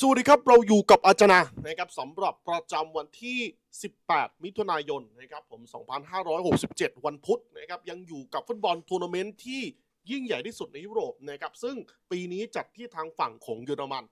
สวัสดีครับเราอยู่กับอาจารย์นะครับสำหรับประจำวันที่ 18 มิถุนายนนะครับผม 2567 วันพุธนะครับยังอยู่กับฟุตบอลทัวร์นาเมนต์ที่ยิ่งใหญ่ที่สุดในยุโรปนะครับซึ่งปีนี้จัดที่ทางฝั่งของเยอรมัน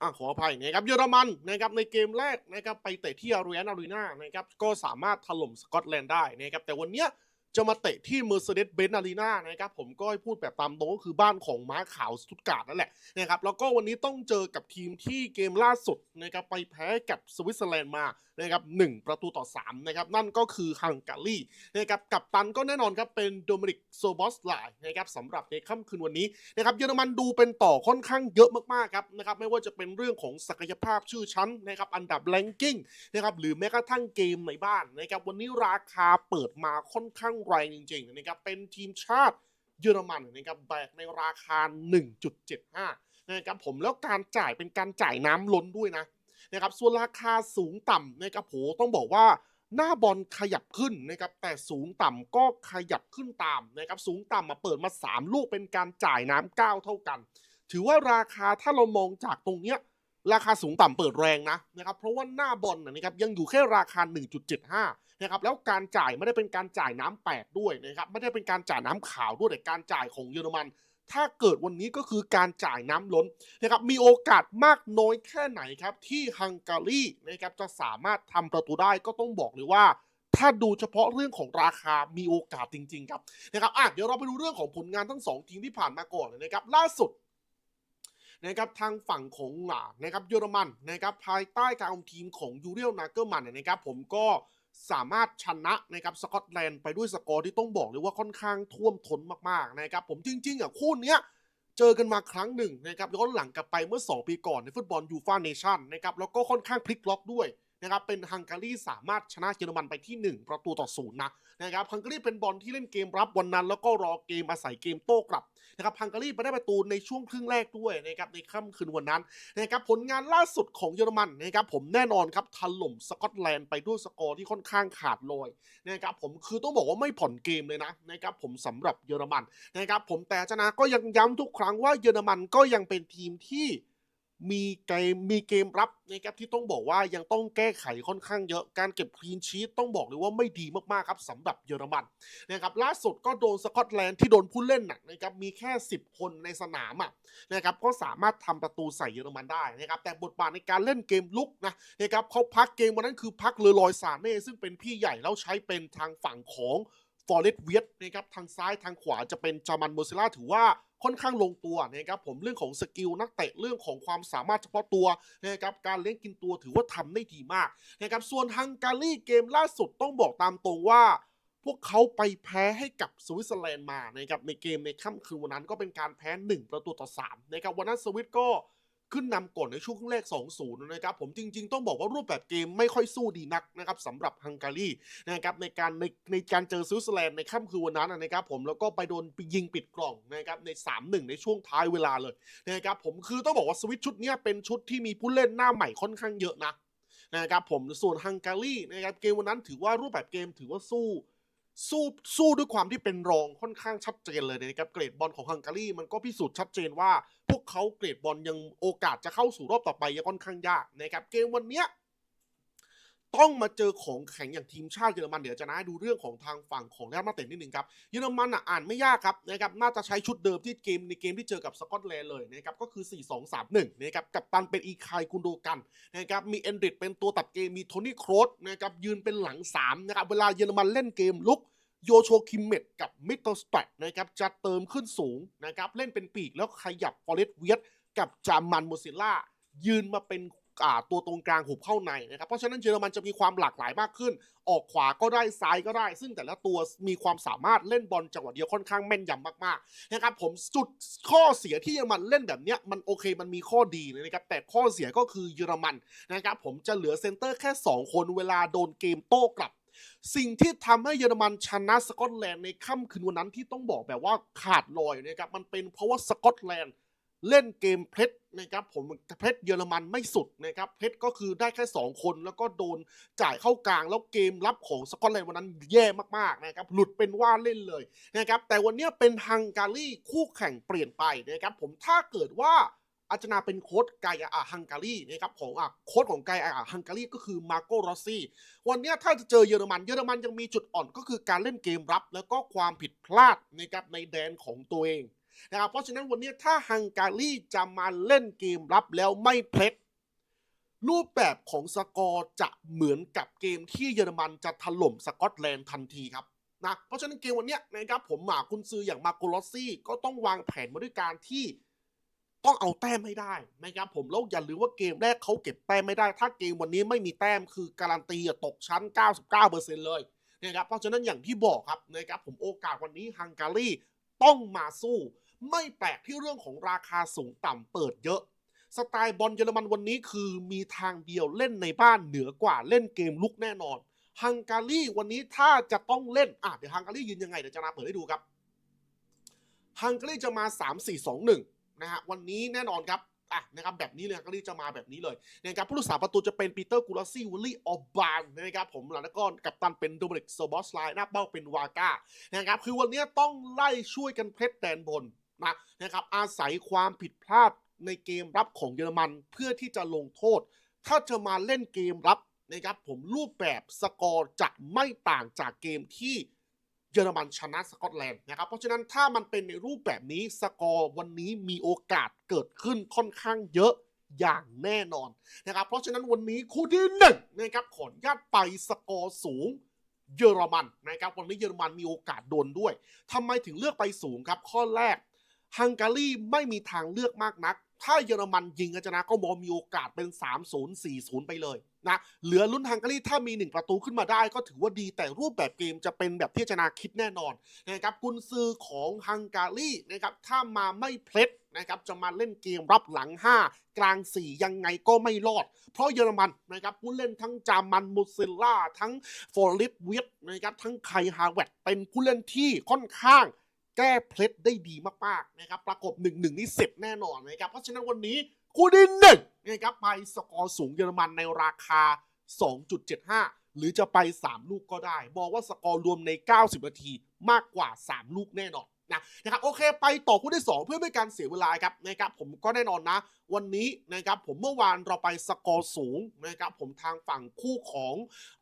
อะขออภัยนะครับเยอรมันนะครับในเกมแรกนะครับไปเตะที่อารีนาอารีนานะครับก็สามารถถล่มสกอตแลนด์ได้นะครับแต่วันเนี้ย จะมาเตะที่ Mercedes-Benz Arena นะครับผมก็ให้พูดแบบตามตรงก็คือบ้านของม้าขาวสตุตการ์ดนั่นแหละนะครับแล้วก็วันนี้ต้องเจอกับทีมที่เกมล่าสุดนะครับไปแพ้กับสวิตเซอร์แลนด์มานะครับหนึ่งประตูต่อ3นะครับนั่นก็คือฮังการีนะครับกับตันก็แน่นอนครับเป็นโดมินิกโซบอสไลนะครับสำหรับในค่ำคืนวันนี้นะครับเยอรมันดูเป็นต่อค่อนข้างเยอะมากๆครับนะครับไม่ว่าจะเป็นเรื่องของศักยภาพชื่อชั้นนะครับอันดับแรงกิ้งนะครับหรือแม้กระทั่งเกมในบ้านนะครับวันนี้ราคาเปิดมาค่อนข้างแรงจริงๆนะครับเป็นทีมชาติเยอรมันนะครับแบกในราคา 1.75นะครับผมแล้วการจ่ายเป็นการจ่ายน้ำล้นด้วยนะนะครับส่วนราคาสูงต่ำนะครับโหต้องบอกว่าหน้าบอลขยับขึ้นนะครับแต่สูงต่ำก็ขยับขึ้นตามนะครับสูงต่ำมาเปิดมา 3 ลูกเป็นการจ่ายน้ำเก้าเท่ากัน ถือว่าราคาถ้าเรามองจากตรงเนี้ย ราคาสูงต่ำเปิดแรงนะนะครับเพราะว่าหน้าบอลนะนะครับยังอยู่แค่ราคา 1.75นะครับแล้วการจ่ายไม่ได้เป็นการจ่ายน้ำแปดด้วยนะครับไม่ได้เป็นการจ่ายน้ำขาวด้วยแต่การจ่ายของเยอรมัน ถ้าเกิดวันนี้ก็คือการจ่ายน้ำล้นนะครับมีโอกาสมากน้อยแค่ไหนครับที่ฮังการีนะครับจะสามารถทำประตูได้ก็ต้องบอกเลยว่าถ้าดูเฉพาะเรื่องของราคามีโอกาสจริง ๆ ครับนะครับอะเดี๋ยวเราไปดูเรื่องของผลงานทั้งสองทีมที่ผ่านมาก่อนเลยนะครับ ล่าสุด นะครับทางฝั่งของอ่านะครับเยอรมันนะครับภายใต้การคุมทีมของยูเรียลนาเกอร์มันนะครับผมก็สามารถชนะนะครับสกอตแลนด์ไปด้วยสกอร์ที่ต้องบอกเลยว่าค่อนข้างท่วมท้นมากๆนะครับผมจริง ๆอะคู่เนี้ยเจอกันมาครั้งหนึ่งนะครับย้อนหลังกลับไปเมื่อ 2 ปีก่อนในฟุตบอลยูฟาเนชั่นนะครับแล้วก็ค่อนข้างพลิกล็อกด้วย นะครับเป็นฮังการีสามารถชนะเยอรมันไปที่ 1 ประตูต่อศูนย์นะนะครับฮังการีเป็นบอลที่เล่นเกมรับวันนั้น แล้วก็รอเกมอาศัยเกมโต้กลับนะครับฮังการีไปได้ประตูในช่วงครึ่งแรกด้วยนะครับในค่ำคืนวันนั้นนะครับผลงานล่าสุดของเยอรมันนะครับผมแน่นอนครับถล่มสกอตแลนด์ไปด้วยสกอร์ที่ค่อนข้างขาดลอยนะครับผมคือต้องบอกว่าไม่ผ่อนเกมเลยนะนะครับผมสำหรับเยอรมันนะครับผมแต่จนาก็ยังย้ำทุกครั้งว่าเยอรมันก็ยังเป็นทีมที่ มีเกมมีเกมรับนะครับที่ต้องบอกว่ายังต้องแก้ไขค่อนข้างเยอะ การเก็บคลีนชีตต้องบอกเลยว่าไม่ดีมากๆครับสำหรับเยอรมันนะครับล่าสุดก็โดนสกอตแลนด์ที่โดนผู้เล่นหนักนะครับมีแค่ 10 คนในสนามอะนะครับก็สามารถทำประตูใส่เยอรมันได้นะครับแต่บทบาทในการเล่นเกมลุกนะนะครับเขาพักเกมวันนั้นคือพักเลอลอยซาเน่ซึ่งเป็นพี่ใหญ่แล้วใช้เป็นทางฝั่งของฟอร์เรสเวียตนะครับทางซ้ายทางขวาจะเป็นจามันโมซิล่าถือว่า ค่อนข้างลงตัวนะครับผมเรื่องของสกิลนักเตะเรื่องของความสามารถเฉพาะตัวนะครับการเลี้ยงกินตัวถือว่าทำได้ดีมากนะครับส่วนฮังการีเกมล่าสุดต้องบอกตามตรงว่าพวกเขาไปแพ้ให้กับสวิตเซอร์แลนด์มานะครับในเกมในค่ำคืนวันนั้นก็เป็นการแพ้ 1 ประตูต่อ3นะครับวันนั้นสวิตก็ ขึ้นนำก่อนในช่วงครึ่งแรก 2-0 นะครับผมจริงๆ ต้องบอกว่ารูปแบบเกมไม่ค่อยสู้ดีนักนะครับสำหรับฮังการีนะครับในการในในการเจอสวิตเซอร์แลนด์ในค่ำคืนวันนั้นนะครับผมแล้วก็ไปโดนยิงปิดกล่องนะครับใน 3-1 ในช่วงท้ายเวลาเลยนะครับผมคือต้องบอกว่าสวิตชุดนี้เป็นชุดที่มีผู้เล่นหน้าใหม่ค่อนข้างเยอะนะนะครับผมส่วนฮังการีนะครับเกมวันนั้นถือว่ารูปแบบเกมถือว่าสู้ สู้สู้ด้วยความที่เป็นรองค่อนข้างชัดเจนเลยนะครับเกรดบอลของฮังการีมันก็พิสูจน์ชัดเจนว่า พวกเขาเกรดบอลยังโอกาสจะเข้าสู่รอบต่อไปยังค่อนข้างยากนะครับเกมวันเนี้ย ต้องมาเจอของแข็งอย่างทีมชาติเยอรมันเดี๋ยวจะนะดูเรื่องของทางฝั่งของแรอัลมาดริดนิดนึงครับเยอรมันอะอ่านไม่ยากครับนะครับน่าจะใช้ชุดเดิมที่เกมในเกมที่เจอกับสกอตแลนด์เลยนะครับก็คือ 4-2-3-1นะครับกับตันเป็นอีคายกุนโดกันนะครับมีเอนดริดเป็นตัวตัดเกมมีโทนี่โครสนะครับยืนเป็นหลัง3นะครับเวลาเยอรมันเล่นเกมลุกโยโชคิมเมตกับมิตเตอร์สแตทนะครับจะเติมขึ้นสูงนะครับเล่นเป็นปีกแล้วขยับฟอเรสเวียตกับจามันโมซิล่ายืนมาเป็น ตัวตรงกลางหุบเข้าในนะครับ เพราะฉะนั้นเยอรมันจะมีความหลากหลายมากขึ้น ออกขวาก็ได้ซ้ายก็ได้ ซึ่งแต่ละตัวมีความสามารถเล่นบอลจังหวะเดียวค่อนข้างแม่นยำมากๆนะครับผมจุดข้อเสียที่เยอรมันเล่นแบบเนี้ยมันโอเคมันมีข้อดีนะครับแต่ข้อเสียก็คือเยอรมันนะครับผมจะเหลือเซนเตอร์แค่ 2 คนเวลาโดนเกมโต้กลับสิ่งที่ทำให้เยอรมันชนะสกอตแลนด์ในค่ำคืนวันนั้นที่ต้องบอกแบบว่าขาดลอยนะครับมันเป็นเพราะว่าสกอตแลนด์ เล่นเกมเพลสนะครับผมเพลสเยอรมันไม่สุดนะครับเพลสก็คือได้แค่ 2 คนแล้วก็โดนจ่ายเข้ากลาง แล้วเกมรับของสกอตแลนด์วันนั้นแย่มากๆนะครับหลุดเป็นว่าเล่นเลยนะครับแต่วันนี้เป็นฮังการีคู่แข่งเปลี่ยนไปนะครับผมถ้าเกิดว่าอาจนาเป็นโค้ชไกอาฮังการีนะครับของอโค้ชของไกอาฮังการีก็คือมาโกรอซี่วันนี้ถ้าจะเจอเยอรมันเยอรมันยังมีจุดอ่อนก็คือการเล่นเกมรับ แล้วก็ความผิดพลาดนะครับในแดนของตัวเอง นะครับเพราะฉะนั้นวันนี้ถ้าฮังการีจะมาเล่นเกมรับแล้วไม่เพลดรูปแบบของสกอร์จะเหมือนกับเกมที่เยอรมันจะถล่มสกอตแลนด์ทันทีครับนะเพราะฉะนั้นเกมวันนี้นะครับผมหมาคุณซื้ออย่างมาโกลอสซี่ก็ต้องวางแผนมาด้วยการที่ต้องเอาแต้มให้ได้นะครับผมแล้วอย่าลืมว่าเกมแรกเขาเก็บแต้มไม่ได้ ถ้าเกมวันนี้ไม่มีแต้มคือการันตีตกชั้น 99%เลยนะครับเพราะฉะนั้นอย่างที่บอกครับนะครับผมโอกาสวันนี้ฮังการีต้องมาสู้ ไม่แปลกที่เรื่องของราคาสูงต่ำเปิดเยอะ สไตล์บอลเยอรมันวันนี้คือมีทางเดียวเล่นในบ้านเหนือกว่าเล่นเกมลุกแน่นอน ฮังการีวันนี้ถ้าจะต้องเล่นอะเดี๋ยวฮังการียืนยังไงเดี๋ยวจะมาเปิดให้ดูครับ ฮังการีจะมา 3 4 2 1 นะฮะวันนี้แน่นอนครับอะนะครับแบบนี้เลยฮังการีจะมาแบบนี้เลยนะครับผู้รักษาประตูจะเป็นปีเตอร์กูลาซี่วิลลี่ออบานนะครับผมแล้วก็กับตันเป็นโดมินิกโซบอสไลน์หน้าเป้าเป็นวาก้านะครับคือวันนี้ต้องไล่ช่วยกันเพชรแดนบน นะนะครับอาศัยความผิดพลาดในเกมรับของเยอรมันเพื่อที่จะลงโทษ ถ้าจะมาเล่นเกมรับนะครับผมรูปแบบสกอร์จะไม่ต่างจากเกมที่เยอรมันชนะสกอตแลนด์นะครับ เพราะฉะนั้นถ้ามันเป็นในรูปแบบนี้สกอร์วันนี้มีโอกาสเกิดขึ้นค่อนข้างเยอะอย่างแน่นอนนะครับ เพราะฉะนั้นวันนี้คู่ที่หนึ่งนะครับขออนุญาตไปสกอร์สูงเยอรมันนะครับวันนี้เยอรมันมีโอกาสโดนด้วยทำไมถึงเลือกไปสูงครับ ข้อแรก ฮังการีไม่มีทางเลือกมากนัก ถ้าเยอรมันยิงกันชนะก็มองมีโอกาสเป็น 3-0 4-0 ไปเลยนะเหลือลุ้นฮังการีถ้ามี 1 ประตูขึ้นมาได้ก็ถือว่าดีแต่รูปแบบเกมจะเป็นแบบที่ชนะคิดแน่นอนนะครับกุนซือของฮังการีนะครับถ้ามาไม่เพลดนะครับจะมาเล่นเกมรับหลัง 5 กลาง 4 ยังไงก็ไม่รอด เพราะเยอรมันนะครับผู้เล่นทั้งจามันมูซิลล่าทั้งฟอริสเวียตนะครับทั้งไคฮาเวตเป็นผู้เล่นที่ค่อนข้าง แก้เพล็ดได้ดีมากๆนะครับ ประกบ1 1นี่เสร็จแน่นอนนะครับ เพราะฉะนั้นวันนี้คู่ที่หนึ่งนะครับไปสกอร์สูงเยอรมันในราคา 2.75 หรือจะไป 3 ลูกก็ได้ บอกว่าสกอร์รวมใน 90 นาทีมากกว่า 3 ลูกแน่นอน นะนะครับโอเคไปต่อคู่ที่ 2 เพื่อไม่ให้การเสียเวลาครับนะครับผมก็แน่นอนนะ วันนี้นะครับผมเมื่อวานเราไปสกอร์สูงนะครับผมทางฝั่งคู่ของ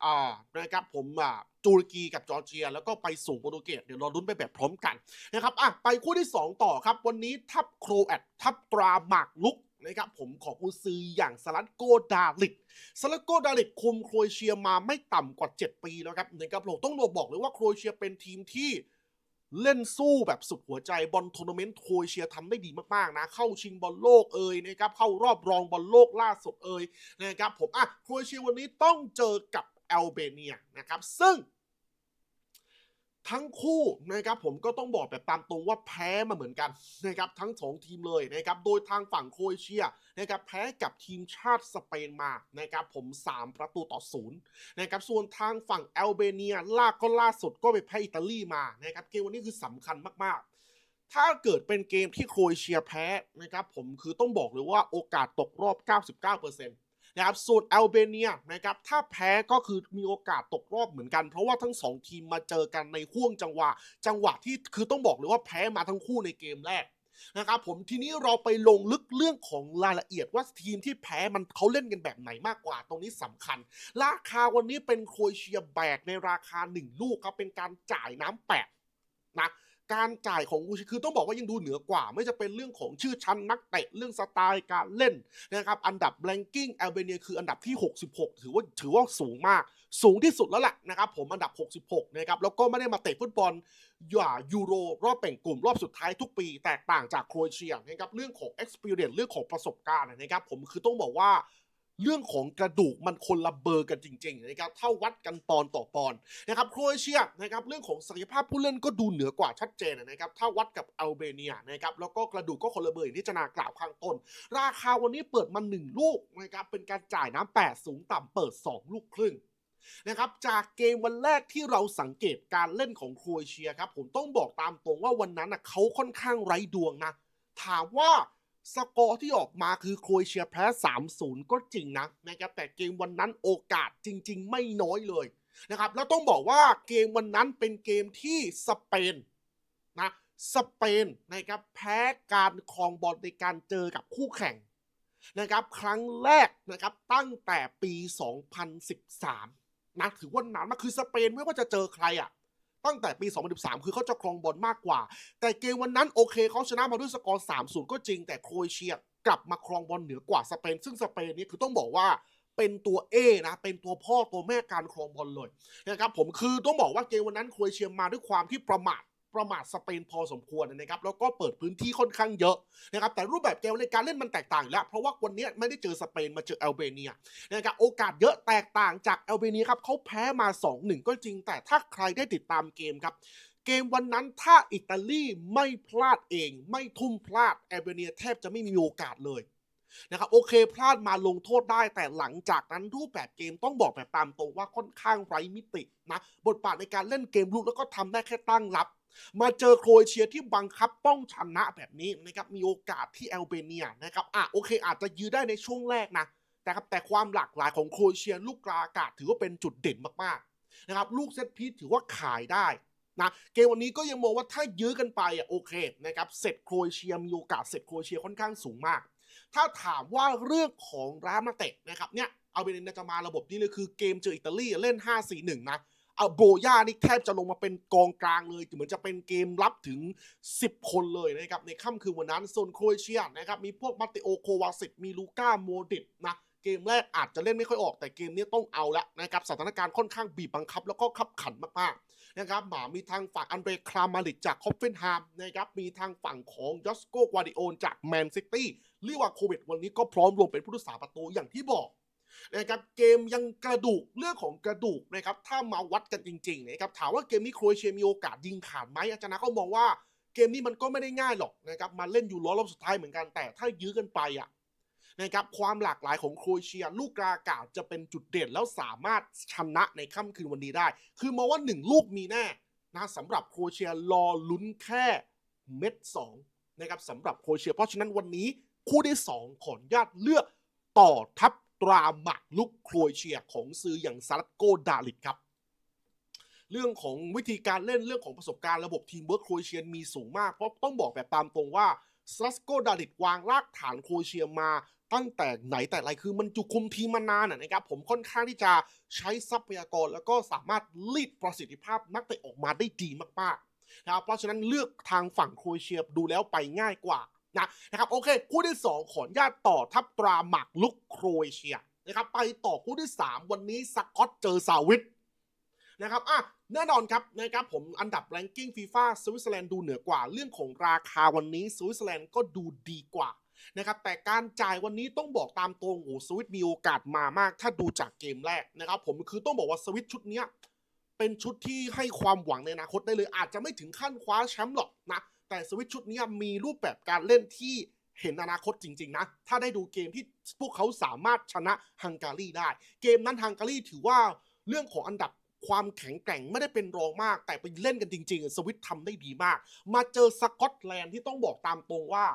อ่านะครับผมอ่าตุรกีกับจอร์เจีย แล้วก็ไปสูงโปรตุเกสเดี๋ยวเราลุ้นไปแบบพร้อมกันนะครับอะไปคู่ที่ 2 ต่อครับ วันนี้ทัพโครแอตทัพตราหมากลุกนะครับผมของอุซืออย่างสลัดโกดาลิกสลัดโกดาลิกคุมโครเอเชียมาไม่ต่ำกว่า 7 ปีแล้วครับนะครับผมต้องบอกเลยว่าโครเอเชียเป็นทีมที่ เล่นสู้แบบสุดหัวใจบอลทัวร์นาเมนต์โครเอเชียทำได้ดีมากๆนะ เข้าชิงบอลโลกเอ่ยนะครับเข้ารอบรองบอลโลกล่าสุดเอ่ยนะครับผมอะโครเอเชียวันนี้ต้องเจอกับแอลเบเนียนะครับซึ่ง ทั้งคู่นะครับผมก็ต้องบอกแบบตามตรงว่าแพ้มาเหมือนกันนะครับทั้งสองทีมเลยนะครับโดยทางฝั่งโครเอเชียนะครับแพ้กับทีมชาติสเปนมานะครับผม 3 ประตูต่อศูนย์นะครับส่วนทางฝั่งแอลเบเนียล่าก็ล่าสุดก็ไปแพ้อิตาลีมานะครับเกมวันนี้คือสำคัญมากๆ ถ้าเกิดเป็นเกมที่โครเอเชียแพ้นะครับผมคือต้องบอกเลยว่าโอกาสตกรอบ 99% นะครับส่วนแอลเบเนียนะครับถ้าแพ้ก็คือมีโอกาสตกรอบเหมือนกัน เพราะว่าทั้งสองทีมมาเจอกันในห่วงจังหวะ จังหวะที่คือต้องบอกเลยว่าแพ้มาทั้งคู่ในเกมแรกนะครับผมทีนี้เราไปลงลึกเรื่องของรายละเอียดว่าทีมที่แพ้มันเขาเล่นกันแบบไหนมากกว่า ตรงนี้สำคัญ ราคาวันนี้เป็นโครเอเชียแบกในราคา 1 ลูกครับเป็นการจ่ายน้ำแปดนะ การจ่ายของกูชิคือต้องบอกว่ายังดูเหนือกว่า ไม่จะเป็นเรื่องของชื่อชั้นนักเตะเรื่องสไตล์การเล่นนะครับอันดับแรงกิ้งแอลเบเนียคืออันดับที่ 66 ถือว่าถือว่าสูงมาก สูงที่สุดแล้วแหละนะครับผมอันดับ 66 นะครับแล้วก็ไม่ได้มาเตะฟุตบอลอย่ายูโรรอบแบ่งกลุ่มรอบสุดท้ายทุกปี แตกต่างจากโครเอเชียนะครับเรื่องของ experience เรื่องของประสบการณ์นะครับผมคือต้องบอกว่า เรื่องของกระดูกมันคนละเบอร์กันจริงๆนะครับเท่าวัดกันปอนต่อปอนนะครับโครเอเชียนะครับเรื่องของศักยภาพผู้เล่นก็ดูเหนือกว่าชัดเจนนะครับถ้าวัดกับอัลเบเนียนะครับแล้วก็กระดูกก็คนละเบอร์อย่างที่จะนากล่าวข้างต้น ราคาวันนี้เปิดมาหนึ่งลูกนะครับเป็นการจ่ายน้ำแปดสูงต่ำเปิด 2 ลูกครึ่งนะครับจากเกมวันแรกที่เราสังเกตการเล่นของโครเอเชียครับผมต้องบอกตามตรงว่าวันนั้นนะเขาค่อนข้างไร้ดวงนะถามว่า สกอร์ที่ออกมาคือโครเอเชียแพ้ 3-0 ก็จริงนะนะครับแต่เกมวันนั้นโอกาสจริง ๆ ไม่น้อยเลยนะครับแล้วต้องบอกว่าเกมวันนั้นเป็นเกมที่สเปนนะสเปนนะครับแพ้การครองบอลในการเจอกับคู่แข่งนะครับครั้งแรกนะครับตั้งแต่ปี 2013นะถือว่านานมากคือสเปนไม่ว่าจะเจอใครอะ ตั้งแต่ปี 2013 คือเขาจะครองบอลมากกว่า แต่เกมวันนั้นโอเคเขาชนะมาด้วยสกอร์ 3-0 ก็จริง แต่โครเอเชียกลับมาครองบอลเหนือกว่าสเปน ซึ่งสเปนนี่คือต้องบอกว่าเป็นตัวเอนะ เป็นตัวพ่อตัวแม่การครองบอลเลยนะครับผมคือต้องบอกว่าเกมวันนั้นโครเอเชียมาด้วยความที่ประมาท ประมาทสเปนพอสมควรนะครับแล้วก็เปิดพื้นที่ค่อนข้างเยอะนะครับแต่รูปแบบเกมในการเล่นมันแตกต่างแล้ว เพราะว่าวันนี้ไม่ได้เจอสเปนมาเจอแอลเบเนียนะครับโอกาสเยอะแตกต่างจากแอลเบเนียครับเขาแพ้มา 2-1 ก็จริง แต่ถ้าใครได้ติดตามเกมครับเกมวันนั้นถ้าอิตาลีไม่พลาดเอง ไม่ทุ่มพลาดแอลเบเนียแทบจะไม่มีโอกาสเลยนะครับโอเคพลาดมาลงโทษได้แต่หลังจากนั้นรูปแบบเกมต้องบอกแบบตามตรงว่าค่อนข้างไร้มิตินะบทบาทในการเล่นเกมลุกแล้วก็ทำได้แค่ตั้งรับ มาเจอโครเอเชียที่บังคับต้องชนะแบบนี้นะครับมีโอกาสที่แอลเบเนียนะครับอะโอเค อาจจะยื้อได้ในช่วงแรกนะแต่ครับแต่ความหลากหลายของโครเอเชียลูกกลาอากาศถือว่าเป็นจุดเด่นมากๆนะครับลูกเซตพีถือว่าขายได้นะเกมวันนี้ก็ยังมองว่าถ้ายื้อกันไปอะโอเคนะครับเสร็จโครเอเชียมีโอกาสเสร็จโครเอเชียค่อนข้างสูงมาก ถ้าถามว่าเรื่องของร้านนักเตะนะครับเนี่ยเอาเบเนจะมาระบบนี้เลยคือเกมเจออิตาลีเล่น 5-4-1 นะ อโบย่านี่แทบจะลงมาเป็นกองกลางเลยเหมือนจะเป็นเกมรับถึง 10 คนเลยนะครับในค่ำคืนวันนั้นโซนโครเอเชียนะครับมีพวกมาติโอโควาสิตมีลูก้าโมดิตนะเกมแรกอาจจะเล่นไม่ค่อยออกแต่เกมนี้ต้องเอาละนะครับสถานการณ์ค่อนข้างบีบบังคับ แล้วก็ขับขันมากๆนะครับหมามีทางฝั่งอันเดรครามาลิกจากคอฟเฟนไฮมนะครับมีทางฝั่งของยอสโกกวาดิโอนจากแมนซิตี้เรียกว่าโควิดวันนี้ก็พร้อมลงเป็นผู้รักษาประตูอย่างที่บอก นะครับเกมยังกระดูกเรื่องของกระดูกนะครับถ้ามาวัดกันจริงๆนะครับถามว่าเกมนี้โครเอเชียมีโอกาสยิงขาดไหมอาจารย์นะก็มองว่าเกมนี้มันก็ไม่ได้ง่ายหรอกนะครับมาเล่นอยูโรรอบสุดท้ายเหมือนกันแต่ถ้ายื้อกันไปอะนะครับความหลากหลายของโครเอเชีย ลูกกลาอากาศจะเป็นจุดเด่นแล้วสามารถชนะในค่ำคืนวันนี้ได้ คือมองว่าหนึ่งลูกมีแน่นะสำหรับโครเอเชียรอลุ้นแค่เม็ดสองนะครับสำหรับโครเอเชีย เพราะฉะนั้นวันนี้คู่ที่สองขออนุญาตเลือกต่อทัพ ตราหมักลุกโครเอเชียของซื้ออย่างซาร์โกดาลิดครับ เรื่องของวิธีการเล่นเรื่องของประสบการณ์ระบบทีมเวิร์คโครเอเชียมีสูงมากเพราะต้องบอกแบบตามตรงว่าซัสโกดาลิดวางรากฐานโครเอเชียมาตั้งแต่ไหนแต่ไรคือมันจุคุมทีมมานานนะครับ ผมค่อนข้างที่จะใช้ทรัพยากร แล้วก็สามารถรีดประสิทธิภาพนักเตะออกมาได้ดีมากๆนะครับเพราะฉะนั้นเลือกทางฝั่งโครเอเชียดูแล้วไปง่ายกว่า นะนะครับโอเค คู่ที่ 2 ขออนุญาตต่อทัพตราหมักลุกโครเอเชียนะครับไปต่อคู่ที่ 3 วันนี้สกอตเจอซาวิตนะครับอะแน่นอนครับนะครับผมอันดับแรงกิ้งฟีฟ่าสวิตเซอร์แลนด์ดูเหนือกว่า เรื่องของราคาวันนี้สวิตเซอร์แลนด์ก็ดูดีกว่านะครับแต่การจ่ายวันนี้ต้องบอกตามตรงโอ้สวิตมีโอกาสมามาก ถ้าดูจากเกมแรกนะครับผมคือต้องบอกว่าสวิตชุดเนี้ยเป็นชุดที่ให้ความหวังในอนาคตได้เลยอาจจะไม่ถึงขั้นคว้าแชมป์หรอกนะ แต่สวิตชุดนี้มีรูปแบบการเล่นที่เห็นอนาคตจริง ๆ นะ ถ้าได้ดูเกมที่พวกเขาสามารถชนะฮังการีได้ เกมนั้นฮังการีถือว่าเรื่องของอันดับความแข็งแกร่งไม่ได้เป็นรองมาก แต่ไปเล่นกันจริง ๆ สวิตทำได้ดีมาก มาเจอสกอตแลนด์ที่ต้องบอกตามตรงว่า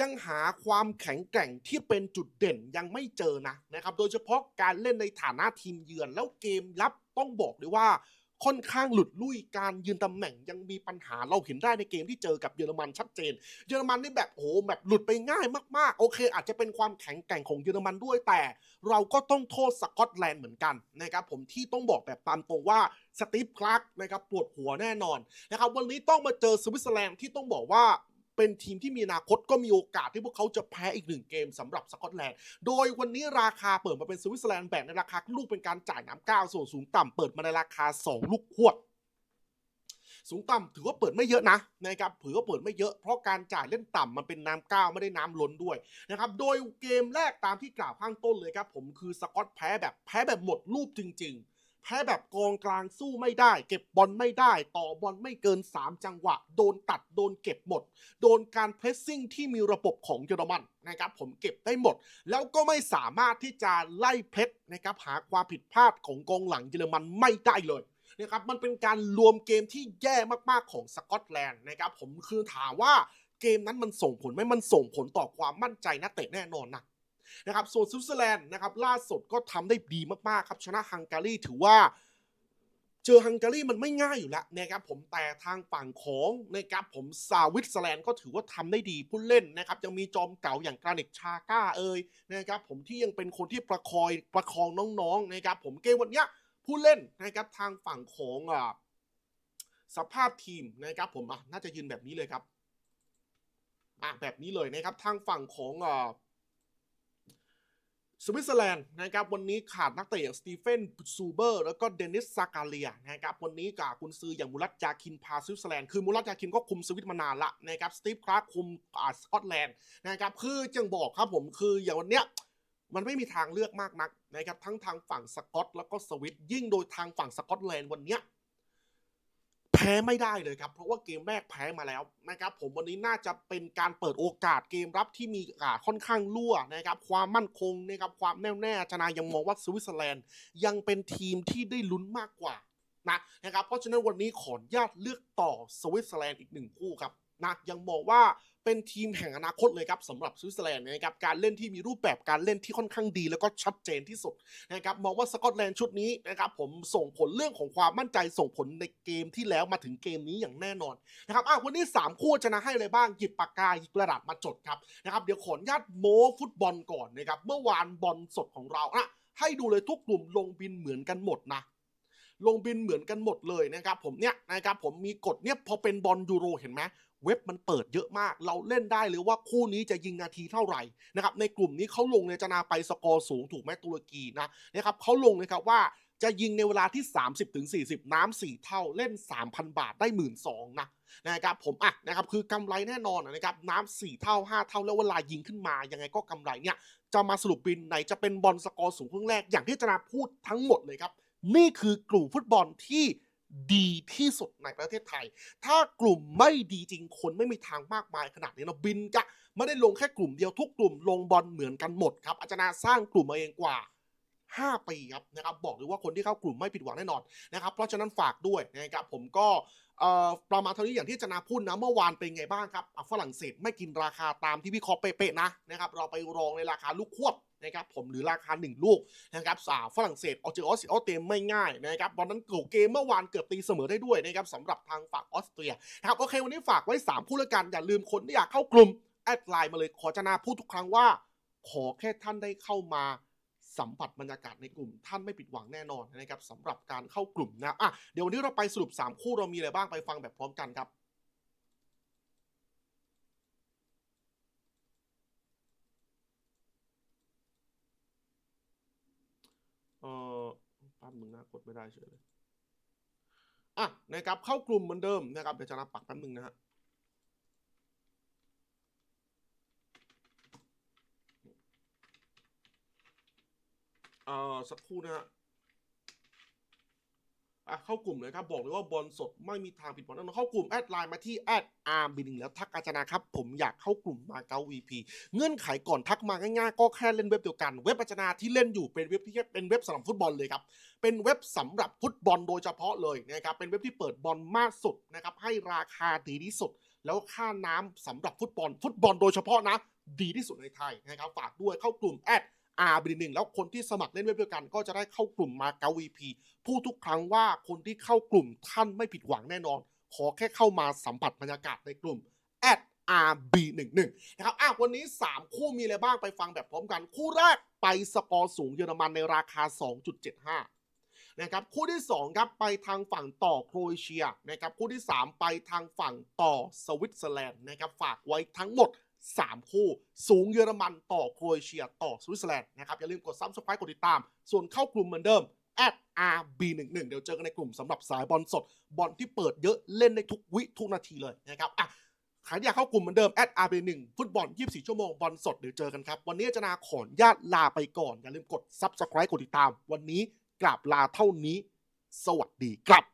ยังหาความแข็งแกร่งที่เป็นจุดเด่นยังไม่เจอนะนะครับ โดยเฉพาะการเล่นในฐานะทีมเยือนแล้วเกมรับต้องบอกเลยว่า ค่อนข้างหลุดลุ่ยการยืนตำแหน่งยังมีปัญหาเราเห็นได้ในเกมที่เจอกับเยอรมันชัดเจน เยอรมันนี่แบบโอ้โหแบบหลุดไปง่ายมากๆ โอเค อาจจะเป็นความแข็งแกร่งของเยอรมันด้วยแต่ เราก็ต้องโทษสกอตแลนด์เหมือนกันนะครับผมที่ต้องบอกแบบตามตรงว่าสตีฟคลาร์กนะครับปวดหัวแน่นอนนะครับวันนี้ต้องมาเจอสวิตเซอร์แลนด์ที่ต้องบอกว่า เป็นทีมที่มีอนาคตก็มีโอกาสที่พวกเขาจะแพ้อีกหนึ่งเกมสำหรับสกอตแลนด์ โดยวันนี้ราคาเปิดมาเป็นสวิตเซอร์แลนด์แบ่งในราคาลูกเป็นการจ่ายน้ำก้าวส่วนสูงต่ำเปิดมาในราคา 2 ลูกขวดสูงต่ำถือว่าเปิดไม่เยอะนะนะครับถือว่าเปิดไม่เยอะเพราะการจ่ายเล่นต่ำมันเป็นน้ำก้าวไม่ได้น้ำล้นด้วยนะครับโดยเกมแรกตามที่กล่าวข้างต้นเลยครับผมคือสกอตแพ้แบบแพ้แบบหมดรูปจริง ๆ แพ้แบบกองกลางสู้ไม่ได้ เก็บบอลไม่ได้ ต่อบอลไม่เกิน 3 จังหวะ โดนตัดโดนเก็บหมด โดนการเพรสซิ่งที่มีระบบของเยอรมันนะครับผมเก็บได้หมด แล้วก็ไม่สามารถที่จะไล่เพชรนะครับหาความผิดพลาดของกองหลังเยอรมันไม่ได้เลยนะครับมันเป็นการรวมเกมที่แย่มากๆของสกอตแลนด์นะครับผมคือถามว่าเกมนั้นมันส่งผลไหมมันส่งผลต่อความมั่นใจนักเตะแน่นอนนะ นะครับส่วนสวิตเซอร์แลนด์นะครับล่าสุดก็ทำได้ดีมากๆครับชนะฮังการีถือว่าเจอฮังการีมันไม่ง่ายอยู่แล้วนะครับผมแต่ทางฝั่งของนะครับผมซาวิตเซอร์แลนด์ก็ถือว่าทำได้ดีผู้เล่นนะครับยังมีจอมเก่าอย่างกรานิกชาก้าเอ่ยนะครับผมที่ยังเป็นคนที่ประคอยประคองน้องๆนะครับผมเกมวันเนี้ยผู้เล่นนะครับทางฝั่งของอ่าสภาพทีมนะครับผมอะน่าจะยืนแบบนี้เลยครับอะแบบนี้เลยนะครับทางฝั่งของอ่า สวิตเซอร์แลนด์นะครับวันนี้ขาดนักเตะอย่างสตีเฟนซูเบอร์แล้วก็เดนิสซากาเลียนะครับวันนี้กับกุนซืออย่างมูรัตยาคินพาสวิตเซอร์แลนด์คือมูรัตยาคินก็คุมสวิตมานานละนะครับสตีฟคลาร์คุมอ่าสกอตแลนด์นะครับคือจังบอกครับผมคืออย่างวันเนี้ยมันไม่มีทางเลือกมากนักนะครับทั้งทางฝั่งสกอตแล้วก็สวิตยิ่งโดยทางฝั่งสกอตแลนด์วันเนี้ย แพ้ไม่ได้เลยครับ เพราะว่าเกมแรกแพ้มาแล้วนะครับผมวันนี้น่าจะเป็นการเปิดโอกาสเกมรับที่มีอ่าค่อนข้างรั่วนะครับความมั่นคงนะครับความแน่วแน่ชนะยังมองว่าสวิตเซอร์แลนด์ยังเป็นทีมที่ได้ลุ้นมากกว่านะนะครับเพราะฉะนั้นวันนี้ขออนุญาตเลือกต่อสวิตเซอร์แลนด์อีกหนึ่งคู่ครับนะยังมองว่า เป็นทีมแห่งอนาคตเลยครับสำหรับสวิตเซอร์แลนด์นะครับการเล่นที่มีรูปแบบการเล่นที่ค่อนข้างดี แล้วก็ชัดเจนที่สุดนะครับมองว่าสกอตแลนด์ชุดนี้นะครับผมส่งผลเรื่องของความมั่นใจส่งผลในเกมที่แล้วมาถึงเกมนี้อย่างแน่นอนนะครับอะวันนี้ 3 คู่ชนะให้อะไรบ้างหยิบปากกาหยิบกระดาษมาจดครับนะครับเดี๋ยวขออนุญาตโม้ฟุตบอลก่อนนะครับเมื่อวานบอลสดของเราอะให้ดูเลยทุกกลุ่มลงบินเหมือนกันหมดนะลงบินเหมือนกันหมดเลยนะครับผมเนี่ยนะครับผมมีกฎเนี่ยพอเป็นบอลยูโรเห็นไหม เว็บมันเปิดเยอะมาก เราเล่นได้เลยว่าคู่นี้จะยิงนาทีเท่าไหร่นะครับในกลุ่มนี้เขาลงในจนาไปสกอร์สูงถูกไหมตุรกีนะนะครับเขาลงนะครับว่าจะยิงในเวลาที่ 30ถึง40น้ำสี่เท่าเล่น 3,000 บาทได้ 1 2ื่นนะนะครับผมอะนะครับคือกำไรแน่นอนนะครับน้ำสี่เท่า 5 เท่าแล้วเวลายิงขึ้นมา ยังไงก็กำไรเนี่ยจะมาสรุปบินไหนจะเป็นบอลสกอร์สูงครึ่งแรกอย่างที่จนาพูดทั้งหมดเลยครับ นี่คือกลุ่มฟุตบอลที่ ดีที่สุดในประเทศไทย ถ้ากลุ่มไม่ดีจริงคนไม่มีทางมากมายขนาดนี้เนาะบินกะไม่ได้ลงแค่กลุ่มเดียวทุกกลุ่มลงบอลเหมือนกันหมดครับอาจารย์สร้างกลุ่มมาเองกว่า 5 ปีครับนะครับบอกเลยว่าคนที่เข้ากลุ่มไม่ผิดหวังแน่นอนนะครับเพราะฉะนั้นฝากด้วยนะครับผมก็ เอ่อประมาณเท่านี้อย่างที่จนาพูดนะเมื่อวานเป็นไงบ้างครับฝรั่งเศสไม่กินราคาตามที่วิเคราะห์เป๊ะๆนะนะครับเราไปรองในราคาลูกควบนะครับผมหรือราคา 1 ลูกนะครับสาวฝรั่งเศสเอาเจอออสเตรียออสเตรียไม่ง่ายนะครับวันนั้นเกิดเกมเมื่อวานเกือบตีเสมอได้ด้วยนะครับสำหรับทางฝั่งออสเตรียนะครับโอเควันนี้ฝากไว้ 3 คู่แล้วกัน อย่าลืมคนที่อยากเข้ากลุ่มแอดไลน์มาเลยขอจะนาพูดทุกครั้งว่า ขอแค่ท่านได้เข้ามา สัมผัสบรรยากาศในกลุ่ม ท่านไม่ผิดหวังแน่นอนนะครับสำหรับการเข้ากลุ่มนะอะเดี๋ยววันนี้เราไปสรุป 3 คู่เรามีอะไรบ้างไปฟังแบบพร้อมกันครับเออแป๊บมึงนะกดไม่ได้เฉยเลยอะนะครับเข้ากลุ่มเหมือนเดิมนะครับเดี๋ยวจะนับปักแป๊บนึงนะฮะ เอ่อสักครู่นะฮะอะเข้ากลุ่มเลยครับ บอกเลยว่าบอลสดไม่มีทางผิดหวังแน่นอนเข้ากลุ่มแอดไลน์มาที่แอดอาร์บินแล้วทักอาจารย์ครับผมอยากเข้ากลุ่มมาเก๊า VP เงื่อนไขก่อนทักมาง่ายๆ ก็แค่เล่นเว็บเดียวกันเว็บอาจารย์ที่เล่นอยู่เป็นเว็บที่เป็นเว็บสำหรับฟุตบอลเลยครับ เป็นเว็บสำหรับฟุตบอลโดยเฉพาะเลยนะครับเป็นเว็บที่เปิดบอลมากสุดนะครับให้ราคาดีที่สุด แล้วค่าน้ำสำหรับฟุตบอล ฟุตบอลโดยเฉพาะนะ ดีที่สุดในไทยนะครับฝากด้วยเข้ากลุ่มแอด อาร์บีหนึ่งแล้วคนที่สมัครเล่นเว็บเดียวกัน ก็จะได้เข้ากลุ่มมาเกา VP พูดทุกครั้งว่าคนที่เข้ากลุ่มท่านไม่ผิดหวังแน่นอน ขอแค่เข้ามาสัมผัสบรรยากาศในกลุ่ม RB11 นะครับอะวันนี้ 3 คู่มีอะไรบ้างไปฟังแบบพร้อมกัน คู่แรกไปสกอร์สูงเยอรมันในราคา 2.75 นะครับ คู่ที่ 2 ครับ ไปทางฝั่งต่อโครเอเชียนะครับ คู่ที่ 3 ไปทางฝั่งต่อสวิตเซอร์แลนด์นะครับ ฝากไว้ทั้งหมด 3 คู่ สูงเยอรมันต่อโครเอเชียต่อสวิตเซอร์แลนด์นะครับ อย่าลืมกด subscribe กดติดตาม ส่วนเข้ากลุ่มเหมือนเดิม @RB11 เดี๋ยวเจอกันในกลุ่มสำหรับสายบอลสด บอลที่เปิดเยอะเล่นได้ทุกวิทุกนาทีเลยนะครับอะใครที่อยากเข้ากลุ่มเหมือนเดิม @RB1 ฟุตบอล 24 ชั่วโมงบอลสดเดี๋ยวเจอกันครับ วันนี้จารย์นาขออนุญาตลาไปก่อนอย่าลืมกด subscribe กดติดตาม วันนี้กราบลาเท่านี้ สวัสดีครับ